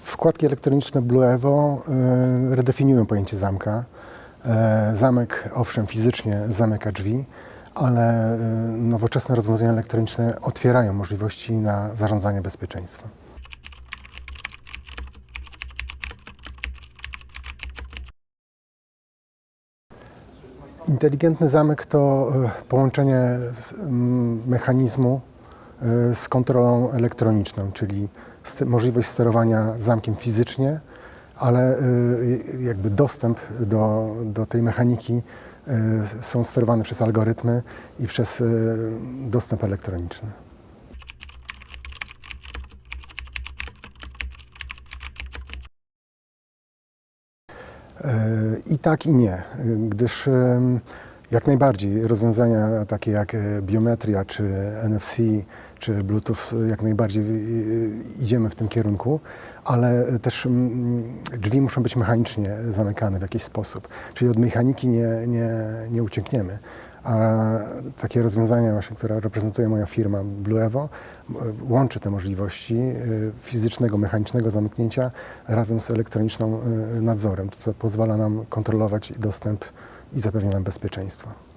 Wkładki elektroniczne Blue Evo e, redefiniują pojęcie zamka. E, Zamek, owszem, fizycznie zamyka drzwi, ale e, nowoczesne rozwiązania elektroniczne otwierają możliwości na zarządzanie bezpieczeństwem. Inteligentny zamek to e, połączenie mechanizmu e, z kontrolą elektroniczną, czyli możliwość sterowania zamkiem fizycznie, ale e, jakby dostęp do, do tej mechaniki e, są sterowane przez algorytmy i przez dostęp elektroniczny. I tak i nie, gdyż jak najbardziej rozwiązania takie jak e, biometria, czy NFC, czy Bluetooth, jak najbardziej e, idziemy w tym kierunku, ale też mm, drzwi muszą być mechanicznie zamykane w jakiś sposób, czyli od mechaniki nie, nie, nie uciekniemy. A takie rozwiązania, właśnie, które reprezentuje moja firma Blue Evo, m, łączy te możliwości e, fizycznego, mechanicznego zamknięcia razem z elektroniczną e, nadzorem, co pozwala nam kontrolować dostęp i zapewnia nam bezpieczeństwo.